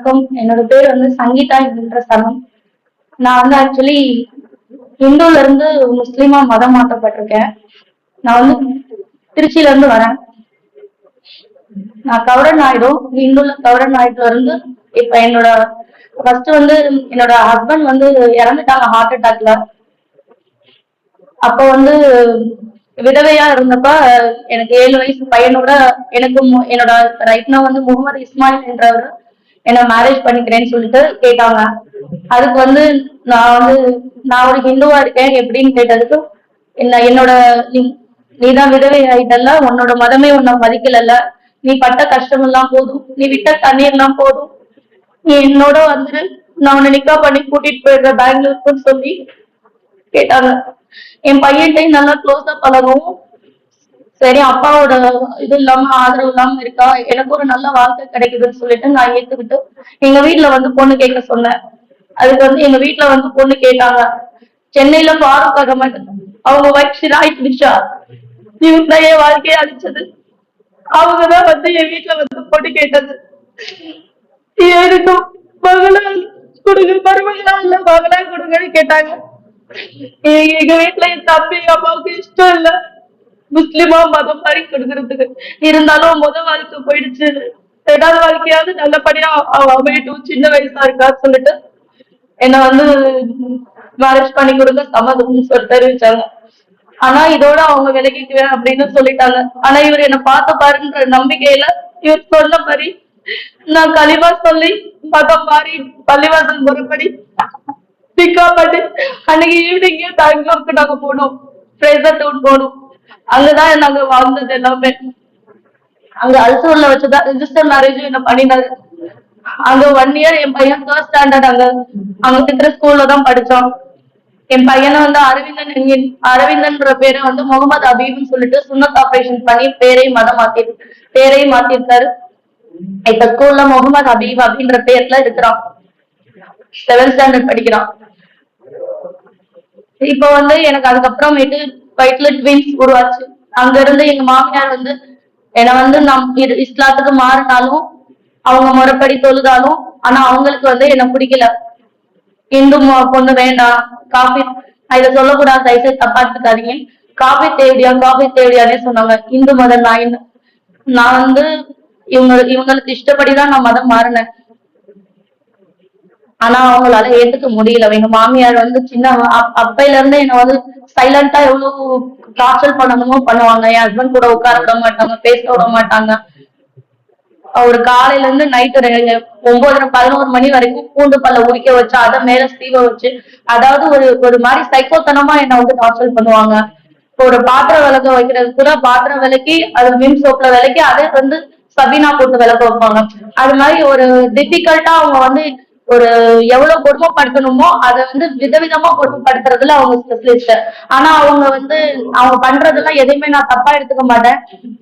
வணக்கம். என்னோட பேர் வந்து சங்கீதா என்கின்ற சனம். நான் வந்து ஆக்சுவலி இந்துல இருந்து முஸ்லீமா மதம் மாற்றப்பட்டிருக்கேன். நான் வந்து திருச்சியில இருந்து வரேன். நான் கவுரன் ஆயிடும் இந்துல கவுரன் ஆயிட்டுல இருந்து இப்ப என்னோட ஃபர்ஸ்ட் வந்து என்னோட ஹஸ்பண்ட் வந்து இறந்துட்டாங்க ஹார்ட் அட்டாக்ல அப்ப வந்து விதவையா இருந்தப்ப எனக்கு ஏழு வயசு பையனோட எனக்கு மு- என்னோட ரைட்னா வந்து முகமது இஸ்மாயில் என்றவர் என்ன மேரேஜ் பண்ணிக்கிறேன்னு சொல்லிட்டு கேட்டாங்க. அதுக்கு வந்து நான் வந்து நான் ஒரு ஹிந்துவா இருக்கேன் எப்படின்னு கேட்டதுக்கு என்ன என்னோட நீ- நீதான் விதவை ஆயிட்டல்ல உன்னோட மதமே உன்னை மதிக்கலல்ல. நீ பட்ட கஷ்டம் எல்லாம் போதும். நீ விட்ட தண்ணீர் எல்லாம் போதும். நீ என்னோட வந்துரு நான் உன்னை நிக்கா பண்ணி கூட்டிட்டு போயிடுறேன் பெங்களூருக்குன்னு சொல்லி கேட்டாங்க. என் பையன்கிட்டையும் நல்லா க்ளோஸா பழகவும் சரி அப்பாவோட இது இல்லாம ஆதரவு இல்லாம இருக்கா? எனக்கு ஒரு நல்ல வாழ்க்கை கிடைக்குதுன்னு சொல்லிட்டு நான் ஏத்துக்கிட்டு எங்க வீட்டுல வந்து பொண்ணு கேட்க சொன்னேன். அதுக்கு வந்து எங்க வீட்டுல வந்து பொண்ணு கேட்டாங்க சென்னையில ஃபாரூக் அகமது அவங்க வைஃப் ஷிராய் நிஷா இவங்க தான் என் வாழ்க்கையை அழிச்சது. அவங்கதான் வந்து என் வீட்டுல வந்து பொண்ணு கேட்டது. எனக்கு மகளா கொடுங்க மருமகளா இல்ல மகளா கொடுங்கன்னு கேட்டாங்க. எங்க வீட்டுல என் தம்பி அம்மாவுக்கு இஷ்டம் இல்ல. முஸ்லிமா மதம் மாதிரி கொடுக்கறதுக்கு. இருந்தாலும் முத வாழ்க்கை போயிடுச்சு. ரெண்டாவது வாழ்க்கையாவது நல்லபடியா அமையட்டும் சின்ன வயசா இருக்கான்னு சொல்லிட்டு என்ன வந்து மேரேஜ் பண்ணி கொடுக்க சம்மதம்னு சொல்லி தெரிவிச்சாங்க. ஆனா இதோட அவங்க விலகிக்குவேன் அப்படின்னு சொல்லிட்டாங்க. ஆனா இவர் என்ன பார்த்த பாருன்ற நம்பிக்கையில இவர் சொன்ன மாதிரி நான் களிமா சொல்லி மதம் மாறி பள்ளிவாசல் முறைப்படி பிக்கா பண்ணி அன்னைக்கு ஈவினிங்கே பெங்களூருக்கு நாங்க போனோம். ஃப்ரெஷர் டவுன் போனோம். அங்கதான் நாங்க வாழ்ந்தது எல்லாமே. அங்க அல்சூர்ல வச்சுதான் ரிஜிஸ்டர் மேரேஜும் என்ன பண்ணினாரு அங்க ஒன் இயர் என் பையன் தேர்ட் ஸ்டாண்டர்ட் அங்க. அங்க இருக்கிற ஸ்கூல்ல தான் படிச்சான். என் பையனை வந்து அரவிந்தன் அரவிந்தன்ற பேரை வந்து முகமது அபீப்னு சொல்லிட்டு சுண்ணத் ஆபரேஷன் பண்ணி பேரை மதம் மாத்தி பேரை மாத்திருக்காரு. இப்ப ஸ்கூல்ல முகமது அபீப் அப்படின்ற பேர்ல இருக்கிறான் செவன்த் ஸ்டாண்டர்ட் படிக்கிறான். இப்ப வந்து எனக்கு அதுக்கப்புறமேட்டு வயிற்றுல ட்வின்ஸ் உருவாச்சு. அங்க இருந்து எங்க மாமியார் வந்து என்னை வந்து நம் இது இஸ்லாத்துக்கு மாறினாலும் அவங்க முறைப்படி தொழுதாலும் ஆனா அவங்களுக்கு வந்து என்ன பிடிக்கல. இந்து மொ- பொண்ணு வேண்டாம். காஃபி இதை சொல்லக்கூடாது. தயவுசெய்து தப்பா எடுத்துக்காதீங்க. காஃபி தேவையா காஃபி தேவையானே சொன்னாங்க. இந்து மதம் நான் நான் வந்து இவங்க இவங்களுக்கு இஷ்டப்படிதான் நான் மதம் மாறினேன். ஆனா அவங்களால ஏத்துக்க முடியல. எங்க மாமியார் வந்து சின்ன அப்பையில இருந்து என்ன வந்து சைலண்டா எவ்வளவு டார்ச்சர் பண்ணணுமோ பண்ணுவாங்க. என் ஹஸ்பண்ட் கூட உட்கார விட மாட்டாங்க பேச விட மாட்டாங்க. ஒரு காலையில இருந்து நைட்டு ஒன்பதரை பதினோரு மணி வரைக்கும் பூண்டு பல்ல உரிக்க வச்சு அதை மேல சீவ வச்சு அதாவது ஒரு ஒரு மாதிரி சைக்கோத்தனமா என்ன வந்து டார்ச்சர் பண்ணுவாங்க. இப்போ ஒரு பாத்திரம் விளக்க வைக்கிறது கூட பாத்திரம் விளக்கி அது மின் சோப்ல விளக்கி அதே வந்து சபீனா போட்டு விளக்க வைப்பாங்க. அது மாதிரி ஒரு டிஃபிகல்ட்டா அவங்க வந்து ஒரு எவ்வளவு கொடுமைப்படுத்தணுமோ அதை வந்து விதவிதமா கொடுமைப்படுத்துறதுல அவங்க ஸ்பெஷலிஸ்ட் ஆனா அவங்க வந்து அவங்க பண்றதெல்லாம் எதையுமே நான் தப்பா எடுத்துக்க மாட்டேன்.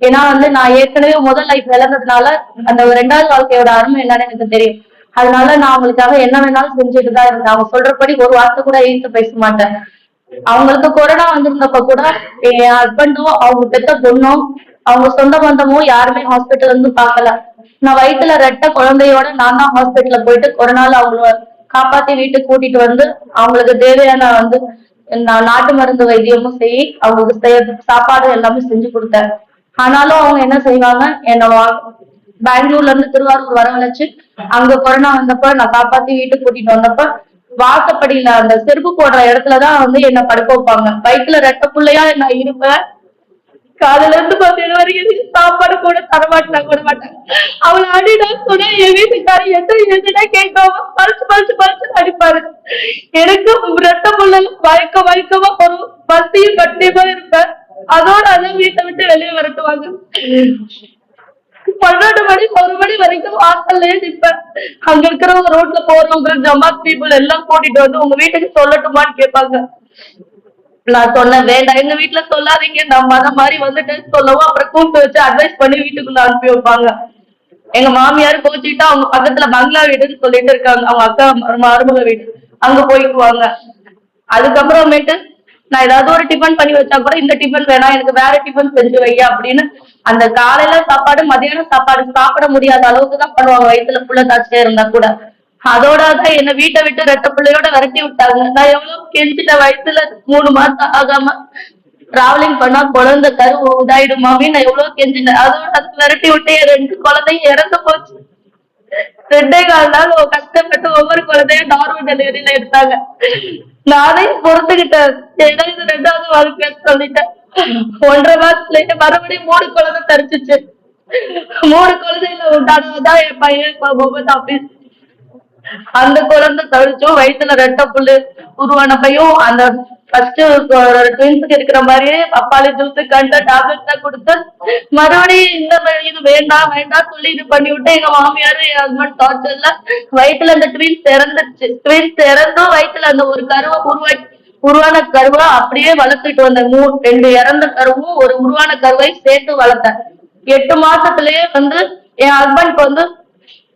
ஏன்னா வந்து நான் ஏற்கனவே முதல் லைஃப் இழந்ததுனால அந்த ரெண்டாவது வாழ்க்கையோட அருமை என்னன்னு எனக்கு தெரியும். அதனால நான் அவங்களுக்காக என்ன வேணாலும் செஞ்சுட்டு தான் இருந்தேன். அவங்க சொல்றபடி ஒரு வார்த்தை கூட எழுத்து பேச மாட்டேன். அவங்களுக்கு கொரோனா வந்திருந்தப்ப கூட என் ஹஸ்பண்டும் அவங்க பெத்த பொண்ணும் அவங்க சொந்த பந்தமும் யாருமே ஹாஸ்பிட்டல் வந்து பார்க்கல. நான் வயிற்றுல ரெட்ட குழந்தையோட நான் தான் ஹாஸ்பிட்டல்ல போயிட்டு நாள் அவங்கள காப்பாத்தி வீட்டுக்கு கூட்டிட்டு வந்து அவங்களுக்கு தேவையான வந்து நான் நாட்டு மருந்து வைத்தியமும் செய் அவங்களுக்கு செய்ய சாப்பாடு எல்லாமே செஞ்சு கொடுத்தேன். ஆனாலும் அவங்க என்ன செய்வாங்க என்ன வா- பெங்களூர்ல இருந்து திருவாரூர் வரவழைச்சு அங்க கொரோனா வந்தப்ப நான் காப்பாத்தி வீட்டுக்கு கூட்டிட்டு வந்தப்ப வாசப்படியில அந்த செருப்பு போடுற இடத்துலதான் வந்து என்ன படுக்க வைப்பாங்க. பைக்ல ரெட்ட பிள்ளையா நான் இருப்பேன். காலையில இருந்து பாத்தீங்கன்னா வரைக்கும் சாப்பாடு கூட தர கூட மாட்டாங்க அவளை அடிடா சொன்னா என் வீட்டுக்காரர் எந்த எதுனா கேட்காம பறிச்சு பறிச்சு பறிச்சு அடிப்பாரு. எனக்கு ரெட்ட முள்ள வயக்க வயக்கமா வரும். பசியும் கட்டியமா இருப்பேன் அதோட அதான் வீட்டை விட்டு வெளியே விரட்டுவாங்க. பன்னெண்டு மணி ஒரு மணி வரைக்கும் வாசல்லே நிற்பேன் அங்க இருக்கிறவங்க ரோட்ல போறவங்க ஜமாத் பீப்புள் எல்லாம் கூட்டிட்டு வந்து உங்க வீட்டுக்கு சொல்லட்டுமான்னு கேட்பாங்க. நான் சொன்னேன் வேண்டாம் எங்க வீட்டுல சொல்லாதீங்க. நான் மத மாதிரி வந்துட்டேன்னு சொல்லவும் அப்புறம் கூப்பிட்டு வச்சு அட்வைஸ் பண்ணி வீட்டுக்குள்ள அனுப்பி வைப்பாங்க. எங்க மாமியார் கோச்சிட்டு அவங்க பக்கத்துல பங்களா வீடுன்னு சொல்லிட்டு இருக்காங்க. அவங்க அக்கா மருமக வீடு. அங்க போய்க்குவாங்க. அதுக்கப்புறமேட்டு நான் ஏதாவது ஒரு டிஃபன் பண்ணி வச்சா கூட இந்த டிஃபன் வேணாம் எனக்கு வேற டிஃபன் செஞ்சு வை அப்படின்னு அந்த காலையில சாப்பாடு மதியானம் சாப்பாடு சாப்பிட முடியாத அளவுக்கு தான் பண்ணுவாங்க. வயிற்றுல புள்ள தாச்சிட்டே இருந்தா கூட. அதோட தான் என்ன வீட்டை விட்டு ரெட்ட பிள்ளையோட விரட்டி விட்டாங்க. நான் எவ்வளவு கெஞ்சிட்ட வயசுல மூணு மாசம் ஆகாம டிராவலிங் பண்ணா குழந்தை கரு இதாயிடுமாமே நான் எவ்வளவு கெஞ்சினேன் அதோட அது விரட்டி விட்டு ரெண்டு குழந்தையும் இறந்து போச்சு. ரெண்டே கால் நாள் கஷ்டப்பட்டு ஒவ்வொரு குழந்தையும் நார்மல் டெலிவரியில எடுத்தாங்க. நானே பொறுத்துக்கிட்டேன். ஏன்னா இது ரெண்டாவது வாழ்க்கைய சொல்லிட்டேன். ஒன்றரை மாசத்துல மறுபடியும் மூணு குழந்தை தரிச்சிச்சு. மூணு குழந்தையில உண்டானதான் என் பையன் பாபு முகமது அந்த குழந்தை தவிச்சும் வயித்துல ரெட்டை புல்லு உருவானப்பையும் அந்த ஃபர்ஸ்ட் ட்வின்ஸுக்கு இருக்கிற மாதிரியே பப்பாளி ஜூஸ் கண்ட டேப்லெட் தான் கொடுத்து மறுபடியும் இந்த இது வேண்டாம் வேண்டாம் சொல்லி இது பண்ணி விட்டு எங்க மாமியார் என் ஹஸ்பண்ட் டார்ச்சர்ல வயித்துல அந்த ட்வின்ஸ் இறந்துச்சு ட்வின்ஸ் இறந்தும் வயித்துல அந்த ஒரு கருவை உருவாக்கி உருவான கருவை அப்படியே வளர்த்துட்டு வந்த மூ ரெண்டு இறந்த கருவும் ஒரு உருவான கருவை சேர்த்து வளர்த்தேன். எட்டு மாசத்துலயே வந்து என் ஹஸ்பண்ட் வந்து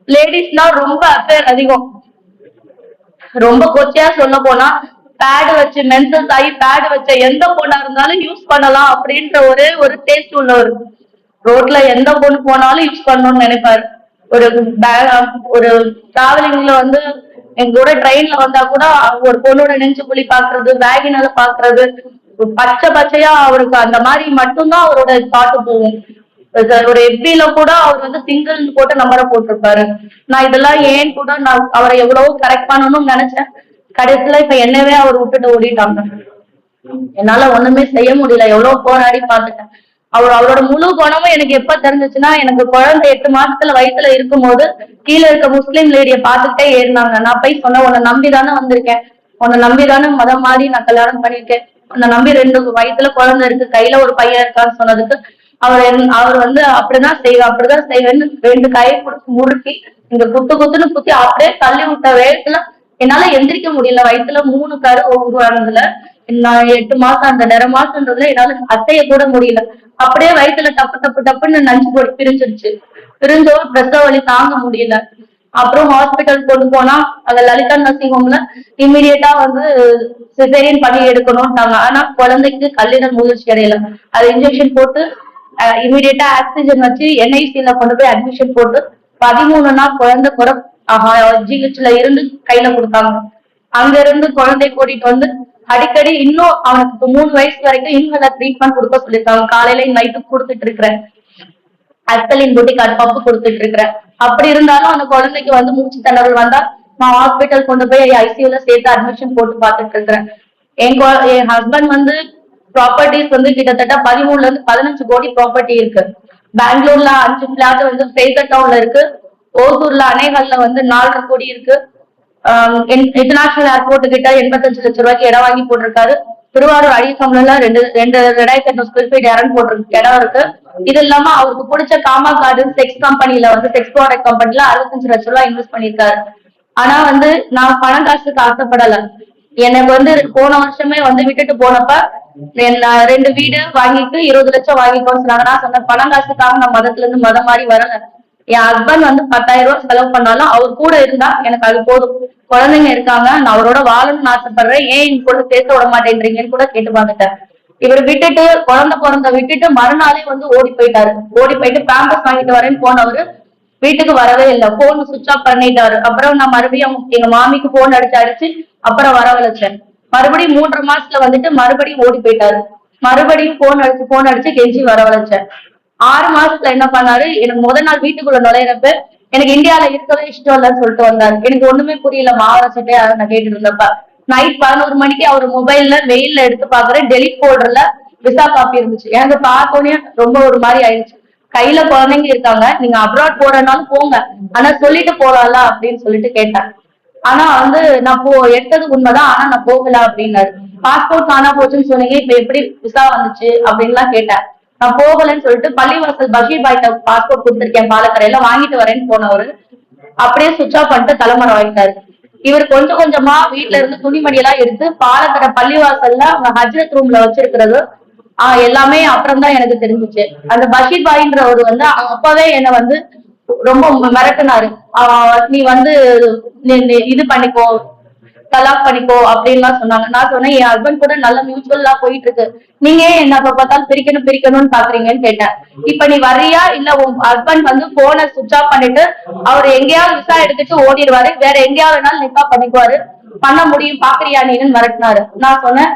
லேடிஸ்னா ரொம்ப அஃபேர் அதிகம். ரொம்ப கொச்சையா சொல்ல போனா பேடு வச்சு மென்சஸ் ஆகி பேடு வச்ச எந்த பொண்ணா இருந்தாலும் யூஸ் பண்ணலாம் அப்படின்ற ஒரே ஒரு டேஸ்ட் உள்ளவர். ரோட்ல எந்த பொண்ணு போனாலும் யூஸ் பண்ணணும்னு நினைப்பாரு. ஒரு bag- ஒரு டிராவலிங்ல வந்து எங்க கூட ட்ரெயின்ல வந்தா கூட ஒரு பொண்ணோட நெஞ்சு புலி பாக்குறது வேகினால பாக்குறது பச்சை பச்சையா அவருக்கு அந்த மாதிரி மட்டும்தான் அவரோட தாட்டு போகும். ஒரு எஃபில கூட அவர் வந்து சிங்கிள் போட்டு நம்பரை போட்டிருப்பாரு. நான் இதெல்லாம் ஏன் கூட நான் அவரை எவ்வளவோ கரெக்ட் பண்ணணும்னு நினைச்சேன். கடைசியில இப்ப என்னவே அவர் விட்டுட்டு ஓடிட்டாங்க. என்னால ஒண்ணுமே செய்ய முடியல. எவ்வளவு போராடி பாத்துட்டேன் அவர் அவரோட முழு குணமும் எனக்கு எப்ப தெரிஞ்சுச்சுன்னா எனக்கு குழந்தை எட்டு மாசத்துல வயித்துல இருக்கும்போது கீழே இருக்க முஸ்லீம் லேடிய பாத்துக்கிட்டே ஏறினாங்க. நான் போய் சொன்னேன் உன்னை நம்பி தானே வந்திருக்கேன். உன்னை நம்பிதானே மதம் மாறி நான் கல்யாணம் பண்ணிருக்கேன் உன்னை நம்பி ரெண்டு வயித்துல குழந்தை இருக்கு. கையில ஒரு பையன் இருக்கான்னு சொன்னதுக்கு அவர் அவர் வந்து அப்படிதான் செய்வேன் அப்படிதான் செய்வேன்னு ரெண்டு கையை கொடுத்து முறுக்கி இங்க குத்து குத்துன்னு குத்தி அப்படியே தள்ளி விட்ட வேகத்துல என்னால எந்திரிக்க முடியல. வயித்துல மூணு கரு உருவானதுல நான் எட்டு மாசம் அந்த நிற மாசம்ன்றதுல என்னால அத்தைய கூட முடியல. அப்படியே வயித்துல டப்பு டப்பு டப்புன்னு நஞ்சு போட்டு பிரிஞ்சிருச்சு. பிரிஞ்சோ பிரசவ வலி தாங்க முடியல. அப்புறம் ஹாஸ்பிட்டல் கொண்டு போனா அந்த லலிதா நர்சிங் ஹோம்ல இம்மிடியட்டா வந்து சிசேரியன் பண்ணி எடுக்கணும்ட்டாங்க. ஆனா குழந்தைக்கு கல்லீரல் முயற்சி அடையல. அது இன்ஜெக்ஷன் போட்டு இமீடியட்டா ஆக்சிஜன் வச்சு என்ஐசியில கொண்டு போய் அட்மிஷன் போட்டு பதிமூணு நாள் குழந்தை கூட ஜிஹெச்ல இருந்து கையில கொடுத்தாங்க. அங்க இருந்து குழந்தை கூட்டிட்டு வந்து அடிக்கடி இன்னும் அவனுக்கு மூணு வயசு வரைக்கும் இன்னும் ட்ரீட்மெண்ட் கொடுக்க சொல்லியிருக்காங்க. காலையில நைட்டு கொடுத்துட்டு இருக்கிறேன். அஸ்தலின் புட்டி பப்பு கொடுத்துட்டு இருக்கிறேன். அப்படி இருந்தாலும் அந்த குழந்தைக்கு வந்து மூச்சு திணறல் வந்தா நான் ஹாஸ்பிட்டல் கொண்டு போய் ஐசியூல சேர்த்து அட்மிஷன் போட்டு பார்த்துட்டு இருக்கிறேன். என் என் ஹஸ்பண்ட் வந்து ப்ராப்பர்ட்டிஸ் வந்து கிட்டத்தட்ட பதிமூணுல இருந்து பதினஞ்சு கோடி ப்ராப்பர்ட்டி இருக்கு. பெங்களூர்ல அஞ்சு பிளாட் வந்து ஃபேசர் டவுன்ல இருக்கு. ஓசூர்ல அணைகள்ல வந்து நாலரை கோடி இருக்கு. இன்டர்நேஷனல் ஏர்போர்ட் கிட்ட எண்பத்தஞ்சு லட்சம் ரூபாய்க்கு இடம் வாங்கி போட்டிருக்காரு. திருவாரூர் அடிசம்ல ரெண்டு ரெண்டு ரெண்டாயிரத்தி எட்நூறு ஸ்கொயர் ஃபீட் இடம் போட்டிருக்கு இடம் இருக்கு. இது இல்லாம அவருக்கு பிடிச்ச காமா கார்டன் செக்ஸ் கம்பெனில வந்து செக்ஸ் ப்ராடக்ட் கம்பெனில அறுபத்தஞ்சு லட்சம் ரூபாய் இன்வெஸ்ட் பண்ணிருக்காரு ஆனா வந்து நான் பணம் காசுக்கு ஆசைப்படல. எனக்கு வந்து போன வருஷமே வந்து விட்டுட்டு போனப்ப Uh, ரெண்டு வீடு வாங்கிட்டு இருபது லட்சம் வாங்கிக்கோன்னு சொன்னாங்க. நான் சொன்னேன் பணம் காசுக்காக நான் மதத்துல இருந்து மதம் மாதிரி வரல. என் ஹஸ்பண்ட் வந்து பத்தாயிரம் ரூபாய் செலவு பண்ணாலும் அவர் கூட இருந்தா எனக்கு அது போதும். குழந்தைங்க இருக்காங்க நான் அவரோட வாழணும்னு ஆசைப்படுறேன். ஏன் என் கூட சேர்த்து விட மாட்டேன்றீங்கன்னு கூட கேட்டு பார்த்துட்டேன் இவர் விட்டுட்டு குழந்தை பிறந்த விட்டுட்டு மறுநாளே வந்து ஓடி போயிட்டாரு. ஓடி போயிட்டு பேம்பஸ் வாங்கிட்டு வரேன்னு போனவரு வீட்டுக்கு வரவே இல்லை. போன் சுவிச் ஆஃப் பண்ணிட்டாரு. அப்புறம் நான் மறுபடியும் எங்க மாமிக்கு போன் அடிச்சு அடிச்சு அப்புறம் வரவழைச்சேன். மறுபடியும் மூன்றரை மாசத்துல வந்துட்டு மறுபடியும் ஓடி போயிட்டாரு. மறுபடியும் போன் அடிச்சு போன் அடிச்சு கெஞ்சி வரவழைச்சேன் ஆறு மாசத்துல என்ன பண்ணாரு? எனக்கு முதல் நாள் வீட்டுக்குள்ள நுழையிறப்ப எனக்கு இந்தியால இருக்கவே இஷ்டம் இல்லைன்னு சொல்லிட்டு வந்தாரு. எனக்கு ஒண்ணுமே புரியல மாவர சட்டையா நான் கேட்டுட்டு இருந்தப்ப. நைட் பதினோரு மணிக்கு அவர் மொபைல்ல மெயில்ல எடுத்து பாக்குறேன் டெலிட் போல்டர்ல விசா காப்பி இருந்துச்சு. எனக்கு பார்த்தோன்னே ரொம்ப ஒரு மாதிரி ஆயிடுச்சு. கையில குழந்தைங்க இருக்காங்க. நீங்க அப்ராட் போறனாலும் போங்க. ஆனா சொல்லிட்டு போலாம்ல அப்படின்னு சொல்லிட்டு கேட்டேன் ஆனா வந்து நான் போ எடுத்தது உண்மைதான் ஆனா நான் போகல அப்படின்னாரு. பாஸ்போர்ட் காணா போச்சுன்னு சொன்னீங்க இப்ப எப்படி விசா வந்துச்சு அப்படின்லாம் கேட்டேன் நான் போகலன்னு சொல்லிட்டு பள்ளிவாசல் பஷீர் பாய்ட்ட பாஸ்போர்ட் கொடுத்துருக்கேன் பாலக்கரையில வாங்கிட்டு வரேன்னு போனவரு அப்படியே சுவிச் ஆஃப் பண்ணிட்டு தலைமுறை வாங்கிட்டாரு. இவர் கொஞ்சம் கொஞ்சமா வீட்ல இருந்து துணிமணி எல்லாம் எடுத்து பாலக்கரை பள்ளிவாசல்ல அவங்க ஹஜ்ரத் ரூம்ல வச்சிருக்கிறது ஆஹ் எல்லாமே அப்புறம் தான் எனக்கு தெரிஞ்சுச்சு. அந்த பஷீர் பாயின்றவர் வந்து அவங்க அப்பவே என்ன வந்து ரொம்ப மிரட்டினாரு. நீ வந்து இது பண்ணிக்கோ தலாக் பண்ணிக்கோ அப்படின்லாம் சொன்னாங்க. நான் சொன்னேன் என் ஹஸ்பண்ட் கூட நல்ல மியூச்சுவல்லா போயிட்டு இருக்கு நீங்க ஏன் என்ன அப்ப பார்த்தாலும் பிரிக்கணும் பிரிக்கணும்னு பாக்குறீங்கன்னு கேட்டேன். இப்ப நீ வர்றியா? இல்ல உன் ஹஸ்பண்ட் வந்து போனை சுவிச் ஆஃப் பண்ணிட்டு அவர் எங்கேயாவது விசா எடுத்துட்டு ஓடிடுவாரு. வேற எங்கேயாவது வேணாலும் நிப்பா பண்ணிக்குவாரு. பண்ண முடியும் பாக்குறியா நீன்னு மிரட்டினாரு. நான் சொன்னேன்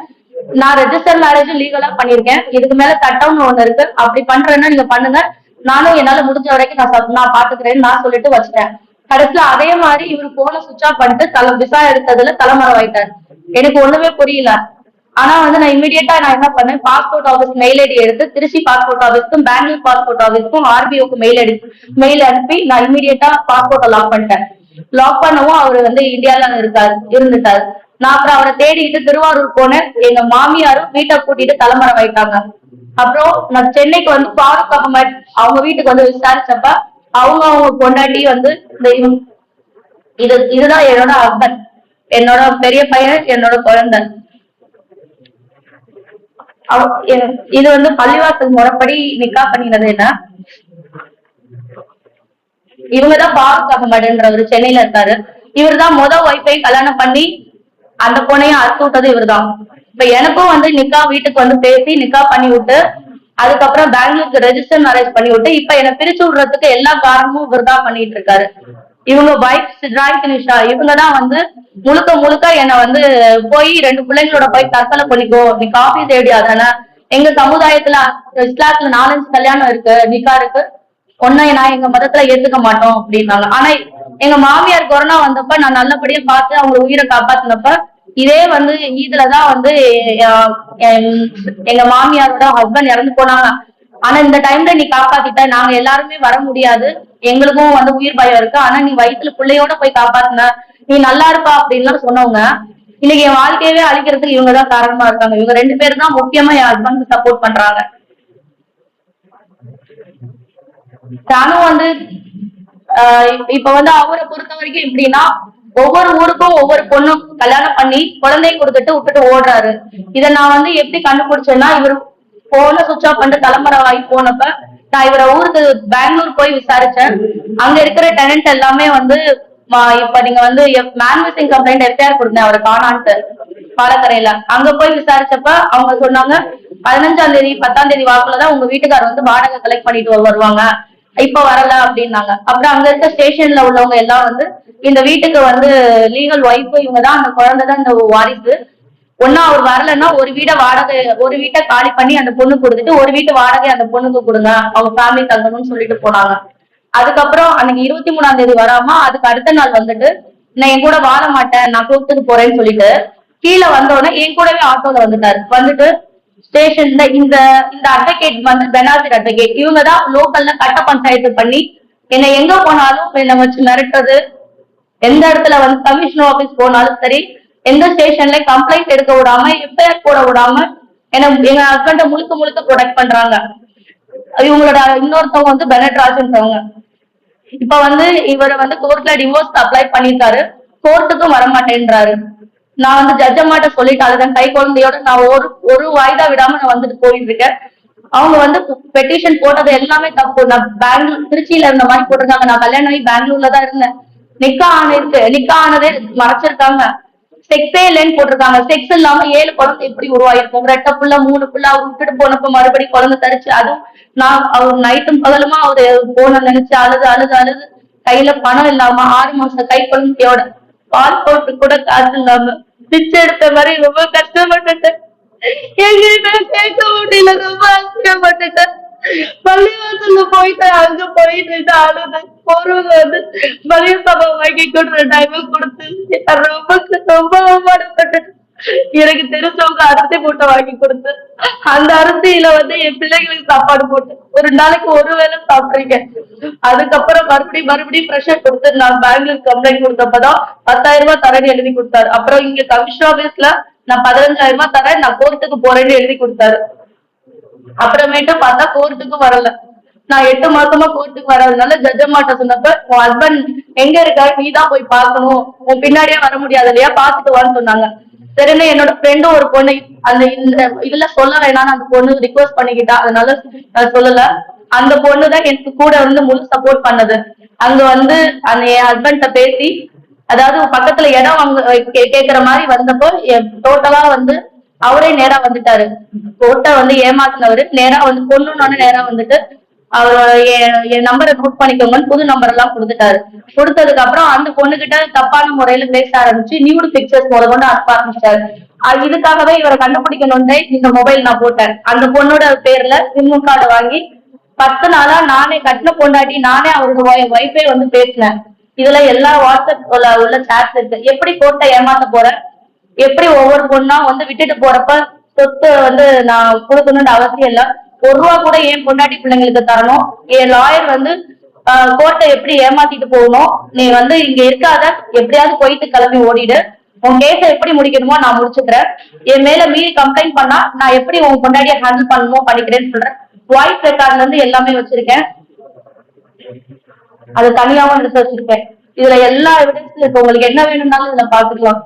நான் ரெஜிஸ்டர் மேரேஜும் லீகலா பண்ணிருக்கேன் இதுக்கு மேல சட்டம்னு ஒண்ணு இருக்கு. அப்படி பண்றேன்னா நீங்க பண்ணுங்க. நானும் என்னால முடிஞ்ச வரைக்கும் நான் நான் பாத்துக்கிறேன்னு நான் சொல்லிட்டு வச்சுட்டேன். கடைசியில அதே மாதிரி இவரு போன சுவிச் ஆஃப் பண்ணிட்டு தலை விசா எடுத்ததுல தலைமறை ஆயிட்டாரு. எனக்கு ஒண்ணுமே புரியல. ஆனா வந்து நான் இமீடியட்டா நான் என்ன பண்ணேன்? பாஸ்போர்ட் ஆஃபீஸ் மெயில் ஐடி எடுத்து திருச்சி பாஸ்போர்ட் ஆஃபீஸ்க்கும் பெங்களூர் பாஸ்போர்ட் ஆஃபீஸ்க்கும் ஆர்பிஓக்கு மெயில் அடி மெயில் அனுப்பி நான் இமீடியட்டா பாஸ்போர்ட்டை லாக் பண்ணிட்டேன். லாக் பண்ணவும் அவர் வந்து இந்தியால இருக்காரு இருந்துட்டாரு. நான் அப்புறம் அவரை தேடிட்டு திருவாரூர் போனேன். எங்க மாமியாரும் வீட்டை கூட்டிட்டு தலைமறை வைட்டாங்க அப்புறம் நான் சென்னைக்கு வந்து ஃபாரூக் அகமட் அவங்க வீட்டுக்கு வந்து விசாரிச்சப்ப அவங்க அவங்க பொண்டாட்டி வந்து இந்த இது இதுதான் என்னோட அப்பன் என்னோட பெரிய பையன் என்னோட குழந்தை. அவ- இது வந்து பள்ளிவாசல் முறைப்படி நிக்கா பண்ணினது என்ன? இவங்கதான் பாரூக் அகமடுன்றவர் சென்னையில இருக்காரு. இவர்தான் முத ஒய்ஃபை கல்யாணம் பண்ணி அந்த பொண்ணையும் அறுத்து விட்டது இவர்தான். இப்ப எனக்கும் வந்து நிக்கா வீட்டுக்கு வந்து பேசி நிக்கா பண்ணி விட்டு அதுக்கப்புறம் பெங்களூருக்கு ரெஜிஸ்டர் மேரேஜ் பண்ணி விட்டு இப்ப என்ன பிரிச்சு விடுறதுக்கு எல்லா காரணமும் இவர்தான் பண்ணிட்டு இருக்காரு இவங்க வைஃப் சித்ராய் நிஷா இவங்க தான் வந்து முழுக்க முழுக்க என்னை வந்து போய் ரெண்டு பிள்ளைங்களோட போய் தற்கொலை பண்ணிக்கோ நீ காஃபி தேடி எங்க சமுதாயத்துல இஸ்லாத்துல நாலஞ்சு கல்யாணம் இருக்கு நிக்கா இருக்கு. ஒன்னும் நான் எங்க மதத்துல ஏத்துக்க மாட்டோம் அப்படின்னாங்க. ஆனா எங்க மாமியார் கொரோனா வந்தப்ப நான் நல்லபடியா பார்த்து அவங்க உயிரை காப்பாத்தினப்ப இதே வந்து இதுலதான் வந்து எங்க மாமியாரோட ஹஸ்பண்ட் இறந்து போனாங்க. ஆனா இந்த டைம்ல நீ காப்பாத்திட்ட. நாங்க எல்லாருமே வர முடியாது. எங்களுக்கும் வந்து உயிர் பயம் இருக்கு. ஆனா நீ வயிற்றுல பிள்ளையோட போய் காப்பாத்தின. நீ நல்லா இருப்பா அப்படின்லாம் சொன்னவங்க. இன்னைக்கு என் வாழ்க்கையவே அழிக்கிறதுக்கு இவங்க தான் காரணமா இருக்காங்க. இவங்க ரெண்டு பேரும் தான் முக்கியமா என் ஹஸ்பண்ட் சப்போர்ட் பண்றாங்க. நானும் வந்து இப்ப வந்து அவரை பொறுத்த வரைக்கும் எப்படின்னா ஒவ்வொரு ஊருக்கும் ஒவ்வொரு பொண்ணும் கல்யாணம் பண்ணி குழந்தை கொடுத்துட்டு விட்டுட்டு ஓடுறாரு. இத நான் வந்து எப்படி கண்டுபிடிச்சேன்னா இவர் போன சுவிட்ச் ஆஃப் பண்ணிட்டு தலைமுறை ஆகி போனப்ப நான் இவரை ஊருக்கு பெங்களூர் போய் விசாரிச்சேன். அங்க இருக்கிற டெனன்ட் எல்லாமே வந்து இப்ப நீங்க வந்து மேன் மிஸ்ஸிங் கம்ப்ளைண்ட் எஃப்ஐஆர் கொடுத்தேன் அவரை காணான்ட்டு பாலக்கரையில. அங்க போய் விசாரிச்சப்ப அவங்க சொன்னாங்க பதினஞ்சாம் தேதி பத்தாம் தேதி வாக்குலதான் உங்க வீட்டுக்காரர் வந்து வாடகை கலெக்ட் பண்ணிட்டு வருவாங்க. இப்ப வரல அப்படின்னாங்க. அப்புறம் அங்க இருக்க ஸ்டேஷன்ல உள்ளவங்க எல்லாம் வந்து இந்த வீட்டுக்கு வந்து லீகல் ஒய்ஃப் இவங்க தான் அந்த குழந்தை தான் இந்த வாரிசு. ஒன்னா அவர் வரலன்னா ஒரு வீட வாடகை ஒரு வீட்டை காலி பண்ணி அந்த பொண்ணு கொடுத்துட்டு ஒரு வீட்டு வாடகை அந்த பொண்ணுக்கு கொடுங்க. அவங்க ஃபேமிலி தங்கணும்னு சொல்லிட்டு போனாங்க. அதுக்கப்புறம் அன்னைக்கு இருபத்தி மூணாம் தேதி வராம அதுக்கு அடுத்த நாள் வந்துட்டு நான் என் கூட வாழ மாட்டேன் நான் கூப்பிட்டுக்கு போறேன்னு சொல்லிட்டு கீழே வந்தோடனே என் கூடவே ஆட்டோல வந்துட்டாரு. வந்துட்டு ஸ்டேஷன்ல இந்த இந்த அட்வொகேட் வந்து பெனாசிர் அட்வொகேட் இவங்க தான் லோக்கல்ல கட்ட பஞ்சாயத்து பண்ணி என்னை எங்க போனாலும் என்னை வச்சு மிரட்டுறது எந்த இடத்துல வந்து கமிஷனர் ஆபீஸ் போனாலும் சரி எந்த ஸ்டேஷன்ல கம்ப்ளைண்ட் எடுக்க விடாம எஃப்ஐஆர் போட விடாம என்ன எங்க ஹஸ்பண்ட முழுக்க முழுக்க ப்ரொடெக்ட் பண்றாங்க. இவங்களோட இன்னொருத்தவங்க வந்து பெனட்ராஜன்றவங்க இப்ப வந்து இவர் வந்து கோர்ட்ல டிவோர்ஸ் அப்ளை பண்ணிருக்காரு கோர்ட்டுக்கும் வர மாட்டேன்றாரு நான் வந்து ஜட்ஜ மாட்ட சொல்லிட்டு அதுதான் கை குழந்தையோட நான் ஒரு ஒரு வாய்தா விடாம நான் வந்துட்டு போயிட்டு இருக்கேன் அவங்க வந்து பெட்டிஷன் போட்டது எல்லாமே தப்பு. நான் பெங்களூர் திருச்சியில இருந்த மாதிரி போட்டிருக்காங்க. நான் கல்யாணம் ஆகி பெங்களூர்ல தான் இருந்தேன். நிக்கா ஆனிருக்கு நிக்கா ஆனதே மறைச்சிருக்காங்க செக்ஸே இல்லைன்னு போட்டிருக்காங்க. செக்ஸ் இல்லாம ஏழு குழந்தை எப்படி உருவாயிருக்கும் ரெட்டை புள்ள மூணு புள்ள அவர் விட்டுட்டு போனப்ப மறுபடி குழந்தை தரிச்சு அதுவும் நான் அவர் நைட்டும் பகலுமா அவர் போன நினைச்சு அழுது அழுது அழுது கையில பணம் இல்லாம ஆறு மாசம் கை குழந்தையோட பால் போட்டு கூட காசு இல்லாம பிச்சை எடுத்த மாதிரி ரொம்ப கஷ்டப்பட்டுட்டேன் எங்கேயுமே கேட்க முடியல. ரொம்ப அசிங்கப்பட்டுட்டேன் பள்ளிவாசல்ல போயிட்டு அங்க போயிட்டு அழுது. போறவங்க வந்து மதிய சபை வாங்கி கொடுற டைம் கொடுத்து ரொம்ப ரொம்ப அவமானப்பட்டுட்டேன் எனக்கு தெரிஞ்சவங்க அரிசி மூட்டை வாங்கி கொடுத்து அந்த அரிசியில வந்து என் பிள்ளைங்களுக்கு சாப்பாடு போட்டு ஒரு நாளைக்கு ஒரு வேளை சாப்பிடுறீங்க. அதுக்கப்புறம் மறுபடியும் மறுபடியும் ப்ரெஷர் கொடுத்து நான் பெங்களூர் கம்ப்ளைண்ட் கொடுத்தப்பதான் பத்தாயிரம் ரூபாய் தரேன்னு எழுதி கொடுத்தாரு. அப்புறம் இங்க கமிஷன் ஆபீஸ்ல நான் பதினஞ்சாயிரம் ரூபாய் தரேன் நான் கோர்ட்டுக்கு போறேன்னு எழுதி கொடுத்தாரு. அப்புறமேட்டு பார்த்தா கோர்ட்டுக்கும் வரல. நான் எட்டு மாசமா கோர்ட்டுக்கு வராதனால ஜட்ஜமாட்ட சொன்னப்ப உன் ஹஸ்பண்ட் எங்க இருக்காரு? நீ தான் போய் பார்க்கணும். உன் பின்னாடியே வர முடியாது இல்லையா? பாத்துட்டு வான்னு சொன்னாங்க. சரின்னு என்னோட ஃப்ரெண்டும் ஒரு பொண்ணு அந்த இந்த இதுல சொல்ல வேணாம்னு அந்த பொண்ணு ரிக்வஸ்ட் பண்ணிக்கிட்டா. அதனால நான் சொல்லல. அந்த பொண்ணு தான் எனக்கு கூட வந்து முழு சப்போர்ட் பண்ணது. அங்க வந்து அந்த என் ஹஸ்பண்ட பேசி அதாவது பக்கத்துல இடம் அவங்க கே- கேக்குற மாதிரி வந்தப்போ டோட்டலா வந்து அவரே நேரா வந்துட்டாரு. கோட்டை வந்து ஏமாத்தினவரு. நேரா வந்து பொண்ணுன்னு நேரா வந்துட்டு அவரோட என் நம்பரை நோட் பண்ணிக்கோங்கன்னு புது நம்பர் எல்லாம் கொடுத்துட்டாரு. கொடுத்ததுக்கு அப்புறம் அந்த பொண்ணு கிட்ட தப்பான முறையில பேச ஆரம்பிச்சு நியூடு பிக்சர்ஸ் முத கொண்டு அனுப்ப ஆரம்பிச்சாரு இதுக்காகவே இவரை கண்டுபிடிக்கணும்னே இந்த மொபைல் நான் போட்டேன். அந்த பொண்ணோட பேர்ல சிம் கார்டு வாங்கி பத்து நாளா நானே கட்டின பொண்டாட்டி நானே அவரோட ஒய்ஃபே வந்து பேசினேன். இதுல எல்லா வாட்ஸ்அப் உள்ள உள்ள சாட்ஸ் இருக்கு. எப்படி போட்ட ஏமாத்த போறேன் எப்படி ஒவ்வொரு பொண்ணா வந்து விட்டுட்டு போறப்ப சொத்து வந்து நான் கொடுக்கணும்னு அவசியம் இல்ல. ஒரு ரூபா கூட ஏன் பொண்டாட்டி பிள்ளைங்களுக்கு தரணும்? என் லாயர் வந்து கோர்ட்டை எப்படி ஏமாத்திட்டு போகணும்? நீ வந்து இங்க இருக்காத. எப்படியாவது போயிட்டு கிளம்பி ஓடிடு. உன் கேஸ எப்படி முடிக்கணுமோ நான் முடிச்சுக்கிறேன். என் மேல மீறி கம்ப்ளைண்ட் பண்ணா நான் எப்படி உன் பொண்டாட்டியை ஹேண்டில் பண்ணணுமோ பண்ணிக்கிறேன்னு சொல்றேன். வாய்ஸ் ரெக்கார்ட்ல இருந்து எல்லாமே வச்சிருக்கேன். அது தனியாவும் எடுத்து வச்சிருக்கேன் இதுல எல்லா எவிடன்ஸும் இருக்கு. உங்களுக்கு என்ன வேணும்னாலும் இதுல பாத்துக்கலாம்.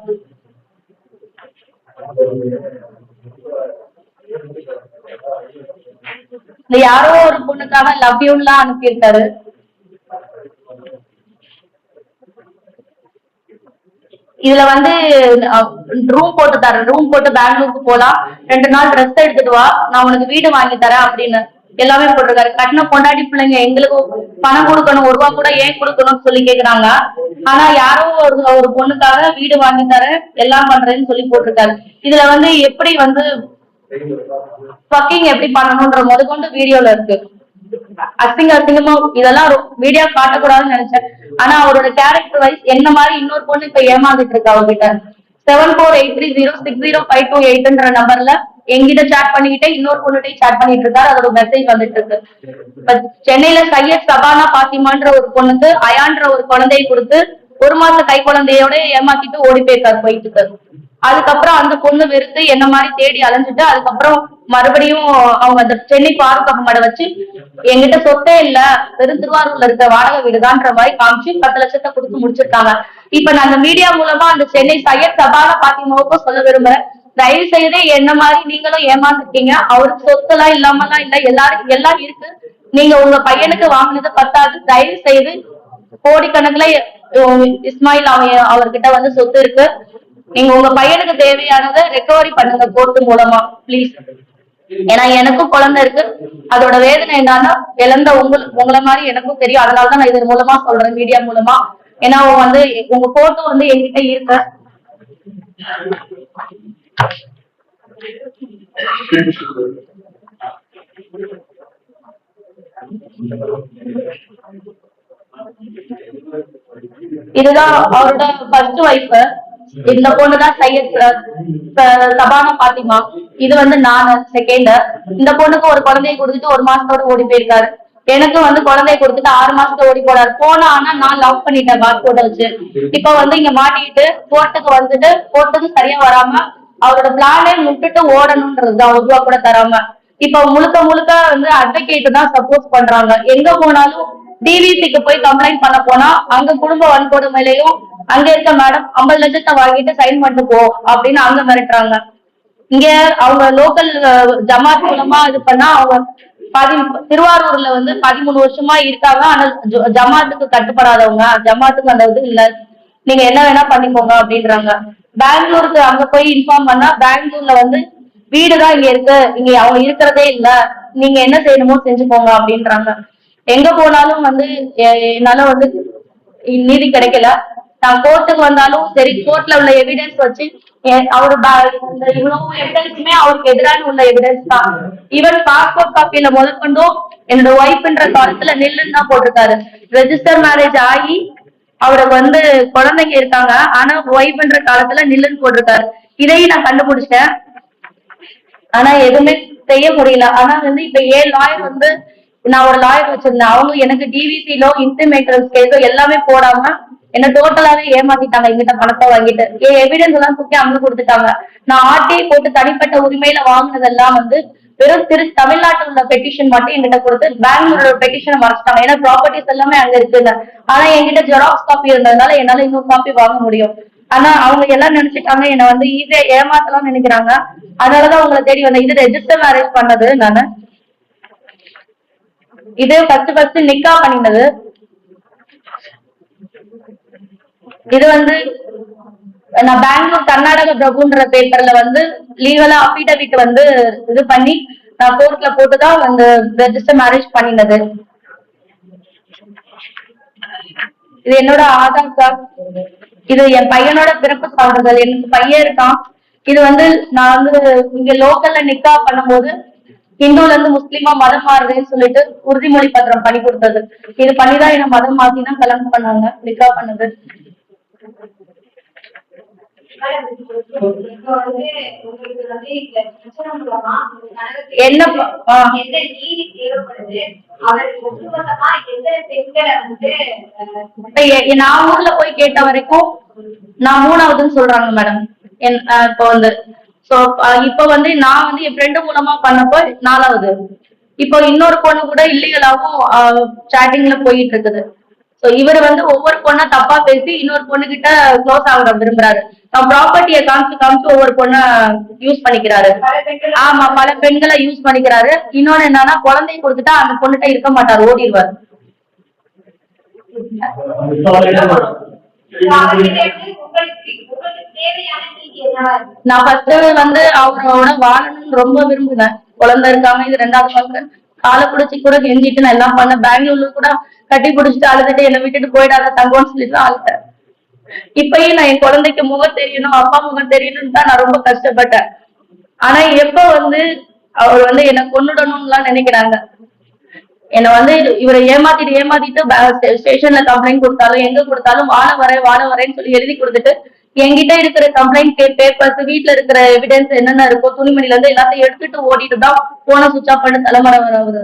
இந்த யாரோ ஒரு பொண்ணுக்காக லவ் யூன்லாம் அனுப்பியிருக்காரு. இதுல வந்து ரூம் போட்டு தரேன் ரூம் போட்டு பெங்களூருக்கு போலாம் ரெண்டு நாள் ட்ரெஸ் எடுத்துட்டு வா நான் உனக்கு வீடு வாங்கி தரேன் அப்படின்னு எல்லாமே போட்டிருக்காரு. கட்டின கொண்டாடி பிள்ளைங்க எங்களுக்கு பணம் கொடுக்கணும் ஒரு ரூபா கூட ஏன் கொடுக்கணும்னு சொல்லி கேக்குறாங்க. ஆனா யாரோ ஒரு ஒரு பொண்ணுக்காக வீடு வாங்கி தரேன் எல்லாம் பண்றேன்னு சொல்லி போட்டிருக்காரு. இதுல வந்து எப்படி வந்து ஃபக்கிங் எப்படி பண்ணணும்ன்ற முதற்கொண்டு வீடியோல இருக்கு. அசிங்க அசிங்கமா இதெல்லாம் வீடியோ காட்டக்கூடாதுன்னு நினைச்சேன். ஆனா அவரோட கேரக்டர் வைஸ் என்ன மாதிரி இன்னொரு பொண்ணு இப்ப ஏமாந்துட்டு இருக்கு அவகிட்ட? Seven four eight three zero six zero five two எயிட்ன்ற நம்பர்ல எங்கிட்ட சேட் பண்ணிக்கிட்டே இன்னொரு பொண்ணுகிட்டயும் சேட் பண்ணிட்டு இருக்காரு. அதோட மெசேஜ் வந்துட்டு இருக்கு. இப்ப சென்னையில சையத் சபானா பாத்திமான்ற ஒரு பொண்ணுக்கு அயான்ற ஒரு குழந்தையை கொடுத்து ஒரு மாச கை குழந்தையோட ஏமாத்திட்டு ஓடி போயிருக்காரு போயிட்டு அதுக்கப்புறம் அந்த பொண்ணு வெறுத்து என்ன மாதிரி தேடி அலைஞ்சிட்டு அதுக்கப்புறம் மறுபடியும் அவங்க அந்த சென்னை பாருக்கு மாட வச்சு எங்கிட்ட சொத்தே இல்ல. வெறும் திருவாரூர்ல இருக்க வாடகை வீடுதான்ற மாதிரி காமிச்சு பத்து லட்சத்தை கொடுத்து முடிச்சிருக்காங்க. இப்ப நான் அந்த மீடியா மூலமா அந்த சென்னை சையத் சபால பாத்திமாவுக்கும் சொல்ல விரும்புறேன். தயவு செய்து என்ன மாதிரி நீங்களும் ஏமாந்துருக்கீங்க அவருக்கு சொத்து எல்லாம் இல்லாமலாம் இல்ல. எல்லாரும் எல்லாம் இருக்கு. நீங்க உங்க பையனுக்கு வாங்கினது பத்தாது. தயவு செய்து கோடிக்கணக்குல இஸ்மாயில் அவன் அவர்கிட்ட வந்து சொத்து இருக்கு. நீங்க உங்க பையனுக்கு தேவையானதை ரெக்கவரி பண்ணுங்க கோர்ட்டு மூலமா ப்ளீஸ் ஏன்னா எனக்கும் குழந்தை இருக்கு. அதோட வேதனை என்னன்னா இழந்த உங்க உங்களை மாதிரி எனக்கும் தெரியும். அதனாலதான் நான் இதன் மூலமா சொல்றேன் மீடியா மூலமா. ஏன்னா வந்து உங்க போட்டோ வந்து என்கிட்ட இருக்க. இதுதான் அவரோட ஃபர்ஸ்ட் ஒய்ஃப் இந்த பொண்ணுதான் சையத் சபானா பாத்திமா. இது வந்து நானு செகண்ட் இந்த பொண்ணுக்கு ஒரு குழந்தைய கொடுத்துட்டு ஒரு மாசத்தோட ஓடி போயிருக்காரு. எனக்கு வந்து குழந்தைய கொடுத்துட்டு ஆறு மாசத்துல ஓடி போறாரு. போனா ஆனா நான் லவ் பண்ணிட்டேன் பாஸ்போர்ட்டை வச்சு. இப்ப வந்து இங்க மாட்டிக்கிட்டு கோர்ட்டுக்கு வந்துட்டு கோர்ட்டுக்கு சரியா வராம அவரோட பிளானே முட்டுட்டு ஓடணும்ன்றதுதான் ஒரு ரூபா கூட தராம. இப்ப முழுக்க முழுக்க வந்து அட்வொகேட் தான் சப்போர்ட் பண்றாங்க. எங்க போனாலும் டிவிசிக்கு போய் கம்ப்ளைண்ட் பண்ண போனா அங்க குடும்ப வன்கொடுமையிலையும் அங்க இருக்க மேடம் ஐம்பது லட்சத்தை வாங்கிட்டு சைன் பண்ணிட்டு போ அப்படின்னு அங்க மிரட்டுறாங்க. இங்க அவங்க லோக்கல் ஜமாத் மூலமா இது பண்ணா அவங்க பதி திருவாரூர்ல வந்து பதிமூணு வருஷமா இருக்காங்க. ஆனா ஜ- ஜமாத்துக்கு கட்டுப்படாதவங்க. ஜமாத்துக்கு அந்த இது இல்ல. நீங்க என்ன வேணா பண்ணிக்கோங்க அப்படின்றாங்க. பெங்களூருக்கு அங்க போய் இன்ஃபார்ம் பண்ணா பெங்களூர்ல வந்து வீடுதான் இங்க இருக்கு. இங்க அவங்க இருக்கிறதே இல்ல. நீங்க என்ன செய்யணுமோ செஞ்சுக்கோங்க அப்படின்றாங்க. எங்க போனாலும் வந்து எ- என்னால வந்து நீதி கிடைக்கல. நான் கோர்ட்டுக்கு வந்தாலும் சரி கோர்ட்ல உள்ள எவிடன்ஸ் வச்சு அவரு இந்த இவ்வளவு எவிடன்ஸுமே அவருக்கு எதிரான உள்ள எவிடன்ஸ் தான். ஈவன் பாஸ்போர்ட் காப்பியில முதற்கொண்டும் என்னோட ஒய்ஃப்ன்ற காலத்துல நெல்லுன்னு தான் போட்டிருக்காரு. ரெஜிஸ்டர் மேரேஜ் ஆகி அவருக்கு வந்து குழந்தைங்க இருக்காங்க ஆனா ஒய்ஃப்ன்ற காலத்துல நில்லுன்னு போட்டிருக்காரு. இதையும் நான் கண்டுபிடிச்சிட்டேன். ஆனா எதுவுமே செய்ய முடியல. ஆனா வந்து இப்ப ஏன் லாயர் வந்து நான் ஒரு லாயர் வச்சிருந்தேன். அவங்க எனக்கு டிவிசிலோ இன்டிமேட்டர்ஸ் கேஸோ எல்லாமே போடாம என்ன டோட்டலாவே ஏமாத்திட்டாங்க. எங்கிட்ட பணத்தை வாங்கிட்டு. என் எவிடன்ஸ் எல்லாம் தூக்கி அங்க கொடுத்துட்டாங்க. நான் ஆர்டிஐ போட்டு தனிப்பட்ட உரிமையில வாங்கினதெல்லாம் வந்து வெறும் திரு தமிழ்நாட்டில் உள்ள பெட்டிஷன் மட்டும் என்கிட்ட கொடுத்து பெங்களூரோட பெட்டிஷன் மறைச்சிட்டாங்க. ஏன்னா ப்ராப்பர்ட்டிஸ் எல்லாமே அங்க இருக்குங்க ஆனா என்கிட்ட ஜெராக்ஸ் காப்பி இருந்ததுனால என்னால இன்னொரு காப்பி வாங்க முடியும். ஆனா அவங்க எல்லாம் நினைச்சிட்டாங்க என்ன வந்து ஈஸியா ஏமாத்தலாம் நினைக்கிறாங்க. அதனாலதான் உங்களை தேடி வந்தேன். இது ரெஜிஸ்டர் மேரேஜ் பண்ணது நானு. இது ஃபர்ஸ்ட் ஃபர்ஸ்ட் நிக்கா பண்ணினது. இது வந்து நான் பெங்களூர் கர்நாடக பிரபுன்ற பேப்பர்ல வந்து லீகலா அபிடவிட் வந்து இது பண்ணி நான் கோர்ட்ல போட்டுதான் வந்து ரெஜிஸ்டர் மேரேஜ் பண்ணினது. இது என்னோட ஆதார் கார்டு இது என் பையனோட பிறப்பு சான்றிதழ் எனக்கு பையன் இருக்கான். இது வந்து நான் வந்து இங்க லோக்கல்ல நிக்கா பண்ணும்போது இந்துல இருந்து முஸ்லீமா மதம் மாறுறேன்னு சொல்லிட்டு உறுதிமொழி பத்திரம் பண்ணி கொடுத்தது. இது பண்ணிதான் என்ன மதம் மாத்தி தான் கல்யாணம் பண்ணாங்க. நிக்கா பண்ணது. என்ன நான் ஊர்ல போய் கேட்ட வரைக்கும் நான் மூணாவதுன்னு சொல்றாங்க மேடம். என் இப்போ வந்து சோ இப்ப வந்து நான் வந்து என் ஃப்ரெண்டு மூலமா பண்ணப்போ நாலாவது இப்போ இன்னொரு பொண்ணு கூட இல்லீகலாவும் சாட்டிங்ல போயிட்டு இருக்குது சோ இவர் வந்து ஒவ்வொரு பொண்ணா தப்பா பேசி இன்னொரு பொண்ணு கிட்ட க்ளோஸ் ஆக விரும்புறாரு நான் ப்ராப்பர்ட்டியை காமிச்சு காமிச்சு ஒவ்வொரு பொண்ண யூஸ் பண்ணிக்கிறாரு ஆமா பல பெண்களை யூஸ் பண்ணிக்கிறாரு இன்னொன்னு என்னன்னா குழந்தைய கொடுத்துட்டா அந்த பொண்ணுகிட்ட இருக்க மாட்டாரு ஓடிடுவாரு அவர்கிட்ட இருந்து உங்களுக்கு உங்களுக்கு தேவையான நீதி என்னவா இருக்கு நான் ஃபர்ஸ்ட் வந்து அவரோட வாழணும்னு ரொம்ப விரும்புனேன் குழந்தை இருக்காம இது ரெண்டாவது பக்கம் காலை பிடிச்சி கூட கெஞ்சிட்டு நான் எல்லாம் பண்ணேன். பெங்களூர்ல கூட கட்டி பிடிச்சிட்டு அழுதுட்டு என்னை விட்டுட்டு போயிடாத தங்கம்னு சொல்லிட்டு அழுத்தேன் இப்பயும் நான் என் குழந்தைக்கு முகம் தெரியணும் அப்பா முகம் தெரியணும்னு தான் நான் ரொம்ப கஷ்டப்பட்டேன். ஆனா எப்ப வந்து அவர் வந்து என்னை கொண்டுடணும்லாம் நினைக்கிறாங்க. என்ன வந்து இது- இவரை ஏமாத்திட்டு ஏமாத்திட்டு ஸ்டேஷன்ல கம்ப்ளைண்ட் கொடுத்தாலும் எங்க கொடுத்தாலும் வாழ வரேன் வாழ வரேன்னு சொல்லி எழுதி கொடுத்துட்டு என்கிட்ட இருக்கிற கம்ப்ளைண்ட் பேப்பர்ஸ் வீட்டுல இருக்கிற எவிடன்ஸ் என்னென்ன இருக்கோ துணிமணில இருந்து எல்லாத்தையும் எடுத்துட்டு ஓடிட்டு தான் போன சுவிச் ஆஃப் பண்ணி தலைமுறை வராது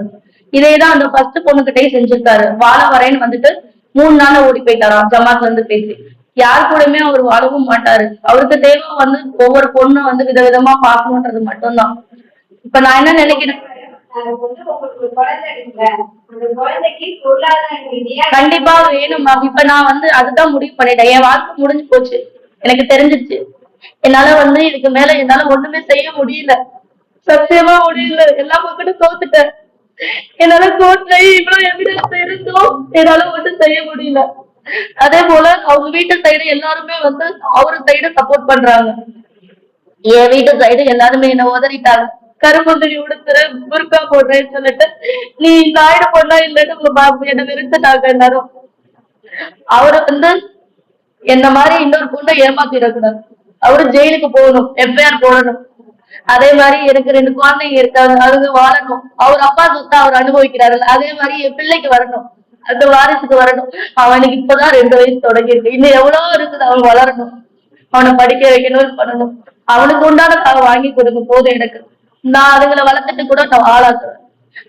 இதேதான் அந்த ஃபர்ஸ்ட் பொண்ணுகிட்டே செஞ்சிருக்காரு. வாழ வரேன்னு வந்துட்டு மூணு நாள் ஓடி போயிட்டாராம் ஜமாத்ல இருந்து பேசி. யார் கூடயுமே அவர் வாழவும் மாட்டாரு. அவருக்கு தேவை வந்து ஒவ்வொரு பொண்ணும் வந்து விதவிதமா பார்க்கணுன்றது மட்டும்தான். இப்ப நான் என்ன நினைக்கிறேன்? கண்டிப்பா வேணும் மேம் இப்ப நான் வந்து அதுதான் முடிவு பண்ணிட்டேன். என் வாழ்க்கை முடிஞ்சு போச்சு. எனக்கு தெரிஞ்சிருச்சு. என்னால வந்து இதுக்கு மேல என்னால ஒண்ணுமே செய்ய முடியல. சத்தியமா முடியல. எல்லா பக்கமும் தோத்துட்டேன். என்னால கோர்ட்ல இவ்வளவு எவிடன்ஸ் இருந்தும் என்னால ஒண்ணும் செய்ய முடியல. அதே போல அவங்க வீட்டு சைடு எல்லாருமே வந்து அவரு சைடு சப்போர்ட் பண்றாங்க. என் வீட்டு சைடு எல்லாருமே என்ன உதறிட்டாங்க. கரும்புந்திரி உடுத்துற புர்கா போடுறேன்னு சொல்லிட்டு நீ நாயுடு பொண்ணா இல்லைன்னு உங்க பாப்பு என்ன வெறுத்துட்டாங்க எல்லாரும். அவரு வந்து என்ன மாதிரி இன்னொரு பொண்ணை ஏமாத்திடக்கூடாது. அவரு ஜெயிலுக்கு போகணும் எஃப்ஐஆர் போடணும். அதே மாதிரி எனக்கு ரெண்டு குழந்தைங்க இருக்காங்க அதுங்க வாழணும். அவர் அப்பா சொத்தா அவர் அனுபவிக்கிறாரு அதே மாதிரி என் பிள்ளைக்கு வரணும். அந்த வாரிசுக்கு வரணும். அவனுக்கு இப்பதான் ரெண்டு வயசு தொடங்கி இருக்கு இன்னும் எவ்வளவோ இருக்குது அவன் வளரணும். அவனை படிக்க வைக்கணும் பண்ணணும். அவனுக்கு உண்டான அவன் வாங்கி கொடுங்க போதும் எனக்கு. நான் அதுங்களை வளர்த்துட்டு கூட நான் ஆளாக்குறேன்.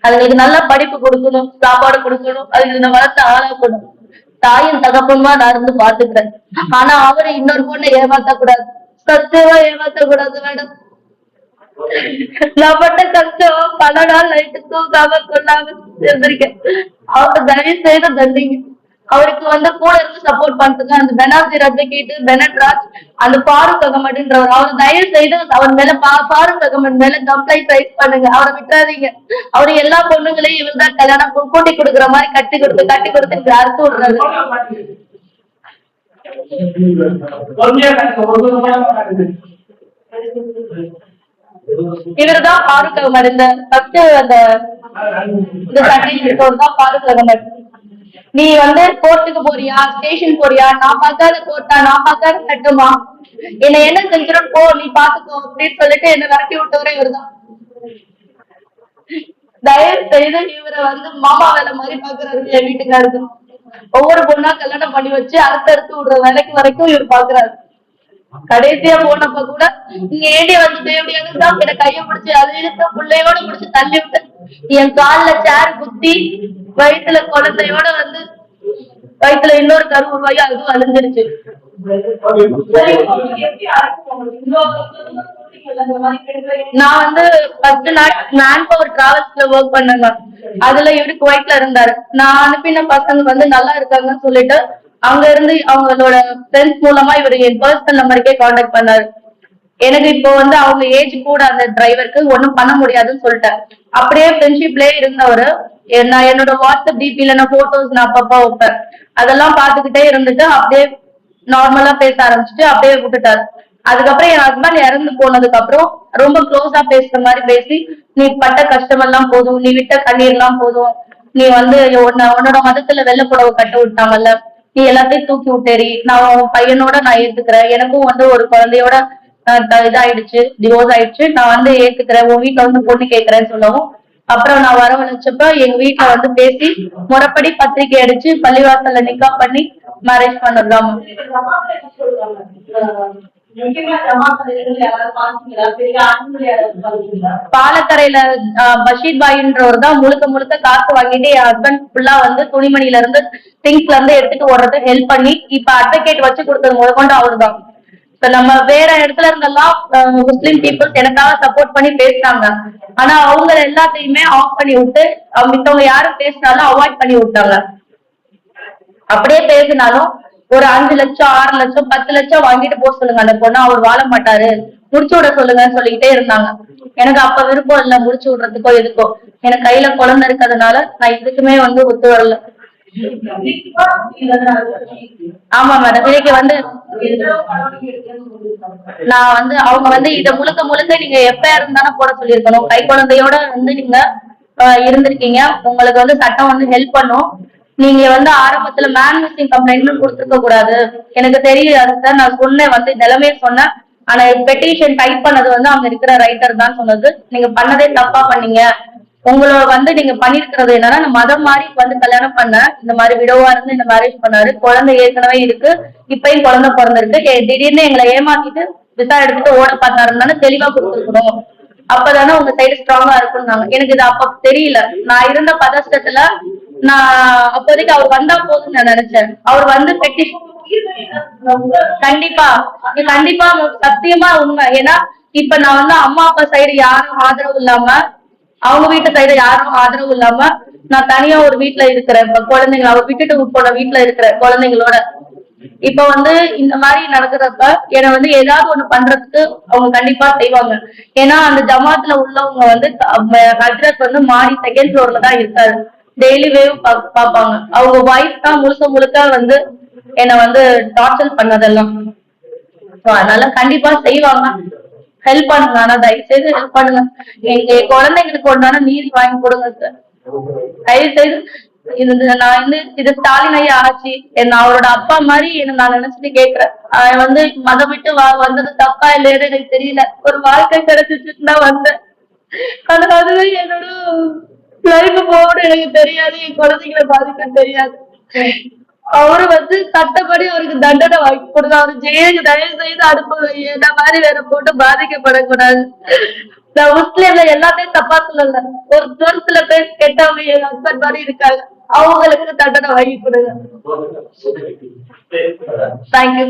அதுங்களுக்கு நல்ல படிப்பு கொடுக்கணும் சாப்பாடு கொடுக்கணும் அதுங்களுக்கு நான் வளர்த்து ஆளாக்கணும். தாயும் தகப்பனுமா நான் இருந்து பாத்துக்கிறேன் ஆனா அவரை இன்னொரு பொண்ணை ஏமாத்த கூடாது சத்தியமா ஏமாத்த கூடாது மேடம். நான் பட்ட கஷ்டம். பல நாள் நைட்டு தூக்காம கொள்ளாம இருந்திருக்கேன் அவங்க தயவு செய்து தந்தீங்க அவருக்கு வந்து கூட இருந்து சப்போர்ட் பண்ணுங்க அந்த பெனாசிர் அட்வொகேட் பெனட் ராஜ் அந்த பாரூக் அகமட்ன்றவர் அவர் தயவு செய்து அவர் மேல பா- அகமட் மேல கம்ப்ளைண்ட் ரைஸ் பண்ணுங்க. அவரை விட்டுறாதீங்க. அவர் எல்லா பொண்ணுங்களையும் இவர் தான் கல்யாணம் கூட்டி கொடுக்குற மாதிரி கட்டி கொடுத்து கட்டி கொடுத்து அறுத்து விடுறாரு. இவர்தான் பாரூக் அகமட் இந்த ஃபர்ஸ்ட் அந்த இந்த சட்டை எடுத்தவர் தான் பாரூக் அகமட் நீ வந்து கோர்ட்டுக்கு போறியா? ஸ்டேஷன் போறியா? நான் பார்க்காத கோர்ட்டா? நான் பார்க்காத சட்டமா? என்ன என்ன செஞ்சிடும் போ நீ பாத்துக்கோ அப்படின்னு சொல்லிட்டு என்ன விரட்டி விட்டவரே இவர்தான். தயவு செய்து இவரை வந்து மாமா வேலை மாதிரி பாக்குறாரு என் வீட்டுக்காருக்கு ஒவ்வொரு பொண்ணா கல்யாணம் பண்ணி வச்சு அறுத்து அறுத்து விடுற வேலைக்கு வரைக்கும் இவர் பாக்குறாரு கடைசியா போனப்ப கூட இங்க ஏடி வந்து தேவையானது தான்? என்ன கைய பிடிச்சு அது இழுத்து பிள்ளையோட பிடிச்சு தள்ளி விட்டு என் கால்ல சேர் குத்தி வயிற்றுல குழந்தையோட வந்து வயிற்றுல இன்னொரு கரு உருவாகி அதுவும் அழிஞ்சிருச்சு நான் வந்து பத்து நாள் மேன் பவர் டிராவல்ஸ்ல ஒர்க் பண்ணேங்க அதுல இவரு குவைட்ல இருந்தாரு. நான் அனுப்பின பசங்க வந்து நல்லா இருக்காங்கன்னு சொல்லிட்டு அங்க இருந்து அவங்களோட ஃப்ரெண்ட்ஸ் மூலமா இவர் என் பர்சனல் நம்பருக்கே காண்டாக்ட் பண்ணாரு. எனக்கு இப்போ வந்து அவங்க ஏஜ் கூட அந்த டிரைவருக்கு ஒண்ணும் பண்ண முடியாதுன்னு சொல்லிட்டேன். அப்படியே ஃப்ரெண்ட்ஷிப்லயே இருந்தவரு. நான் என்னோட வாட்ஸ்அப் டிபில நான் போட்டோஸ் நான் அப்பப்பா வைப்பேன். அதெல்லாம் பாத்துக்கிட்டே இருந்துட்டு அப்படியே நார்மலா பேச ஆரம்பிச்சுட்டு அப்படியே விட்டுட்டாரு. அதுக்கப்புறம் என் ஹஸ்பண்ட் இறந்து போனதுக்கு அப்புறம் ரொம்ப க்ளோஸா பேசுற மாதிரி பேசி நீ பட்ட கஷ்டம் எல்லாம் போதும் நீ விட்ட கண்ணீர் எல்லாம் போதும். நீ வந்து உன்னோட மதத்துல வெள்ள புடவை கட்ட விட்டாங்கல்ல. நீ எல்லாத்தையும் தூக்கி விட்டேரி நான் உன் பையனோட நான் ஏத்துக்கிறேன். எனக்கும் வந்து ஒரு குழந்தையோட இதாயிடுச்சு டிவோர்ஸ் ஆயிடுச்சு. நான் வந்து ஏத்துக்கிறேன். உன் வீட்டுல வந்து பொண்ணு கேக்குறேன்னு சொல்லவும் அப்புறம் நான் வரவழைச்சப்ப எங்க வீட்டுல வந்து பேசி முறைப்படி பத்திரிக்கை அடிச்சு பள்ளிவாசல்ல நிக்கா பண்ணி மேரேஜ் பண்ணிருந்தோம் பாலக்கரையில பஷீர் பாயின்றவர் தான் முழுக்க முழுக்க காசு வாங்கிட்டு என் ஹஸ்பண்ட் ஃபுல்லா வந்து துணிமணில இருந்து திங்ஸ்ல இருந்து எடுத்துட்டு ஓடுறதுக்கு ஹெல்ப் பண்ணி இப்ப அட்வொகேட் வச்சு கொடுத்தது முதற்கொண்டு அவருதான். இப்ப நம்ம வேற இடத்துல இருந்தெல்லாம் முஸ்லிம் பீப்புள்ஸ் எனக்காக சப்போர்ட் பண்ணி பேசுறாங்க ஆனா அவங்க எல்லாத்தையுமே ஆஃப் பண்ணி விட்டு அவங்க மித்தவங்க யாரும் பேசினாலும் அவாய்ட் பண்ணி விட்டாங்க. அப்படியே பேசினாலும் ஒரு அஞ்சு லட்சம் ஆறு லட்சம் பத்து லட்சம் வாங்கிட்டு போக சொல்லுங்க. அந்த பொண்ணு அவர் வாழ மாட்டாரு. முடிச்சு விட சொல்லுங்கன்னு சொல்லிக்கிட்டே இருந்தாங்க. எனக்கு அப்ப விருப்பம் இல்ல முடிச்சு விடுறதுக்கோ எதுக்கோ. எனக்கு கையில குழந்தை இருக்கிறதுனால நான் இதுக்குமே வந்து ஒத்து வரல. ஆமா மேடம் இன்னைக்கு வந்து நான் வந்து அவங்க வந்து இத முழுக்க முழுக்க நீங்க எப்ப தானே போட சொல்லியிருக்கணும். கை குழந்தையோட வந்து நீங்க இருந்திருக்கீங்க. உங்களுக்கு வந்து சட்டம் வந்து ஹெல்ப் பண்ணும். நீங்க வந்து ஆரம்பத்துல மேன் மிஸ்ஸிங் கம்ப்ளைண்ட் கொடுத்துருக்க கூடாது. எனக்கு தெரியாது சார் நான் சொன்னேன் வந்து நிலைமையை சொன்னேன். ஆனா பெட்டிஷன் டைப் பண்ணது வந்து அங்க இருக்கிற ரைட்டர் தான் சொன்னது. நீங்க பண்ணதே தப்பா பண்ணீங்க. உங்களோட வந்து நீங்க பண்ணிருக்கிறது என்னன்னா நான் மதம் மாறி வந்து கல்யாணம் பண்ணேன் இந்த மாதிரி விடவா இருந்து இந்த மேரேஜ் பண்ணாரு. குழந்தை ஏற்கனவே இருக்கு. இப்பயும் குழந்தை பிறந்திருக்கு. திடீர்னு எங்களை ஏமாத்திட்டு விசா எடுத்துட்டு ஓட பார்த்தாருன்னு தெளிவா கொடுத்துருக்கணும். அப்பதானே உங்க சைடு ஸ்ட்ராங்கா இருக்கும்னாங்க. எனக்கு இது அப்ப தெரியல. நான் இருந்த பதஷ்டத்துல நான் அப்போதைக்கு அவர் வந்தா போதும் நான் நினைச்சேன். அவர் வந்து பெட்டிஷன் கண்டிப்பா கண்டிப்பா சத்தியமா உண்மை. ஏன்னா இப்ப நான் வந்து அம்மா அப்பா சைடு யாரும் ஆதரவு இல்லாம அவங்க வீட்டு சைடு யாரும் ஆதரவு இல்லாம நான் தனியா ஒரு வீட்டுல இருக்கிறேன். இப்ப குழந்தைங்கள அவ விட்டுட்டு போன வீட்டுல இருக்கிற குழந்தைங்களோட. இப்ப வந்து இந்த மாதிரி நடக்கிறப்ப என்னை வந்து ஏதாவது ஒண்ணு பண்றதுக்கு அவங்க கண்டிப்பா செய்வாங்க. ஏன்னா அந்த ஜமாத்துல உள்ளவங்க வந்து ஹஜ்ரத் வந்து மாடி செகண்ட் ஃப்ளோர்ல தான் இருக்காரு. டெய்லி வேவ் பாப்பாங்க அவங்க ஒய்ஃப் தான் முழுக்க முழுக்க வந்து என்னை வந்து டார்ச்சர் பண்ணதெல்லாம். அதனால கண்டிப்பா செய்வாங்க. ஹெல்ப் பண்ணுங்க ஆனா தயவு செய்து ஹெல்ப் பண்ணுங்க எங்க என் குழந்தைங்களுக்கு ஒன்றான நீதி வாங்கி கொடுங்க சார் தயவு செய்து இது நான் வந்து இது ஸ்டாலின் ஐயா ஆச்சு. என்ன அவரோட அப்பா மாதிரி என்ன நான் நினைச்சிட்டு கேக்குறேன் அவன் வந்து மதம் விட்டு வா வந்தது தப்பா இல்லையான்னு எனக்கு தெரியல. ஒரு வாழ்க்கை கிடைச்சிச்சுன்னு தான் வந்தேன். ஆனா அதுவே என்னோட லைஃப் போகணும் எனக்கு தெரியாது. என் குழந்தைங்களை பாதிக்க தெரியாது. அவரு வந்து சட்டப்படி அவருக்கு தண்டனை வாங்கி கொடுங்க அவரு ஜெயிலுக்கு தயவு செய்து அனுப்புங்க என்ன மாதிரி வேற போட்டு பாதிக்கப்படக்கூடாது. நான் முஸ்லீம்ல எல்லாத்தையும் தப்பா சொல்லல. ஒரு ஒரு சில பேர் கெட்டவங்க என் ஹஸ்பண்ட் மாதிரி இருக்காங்க. அவங்களுக்கு தண்டனை வாங்கி கொடுங்க. தேங்க்யூ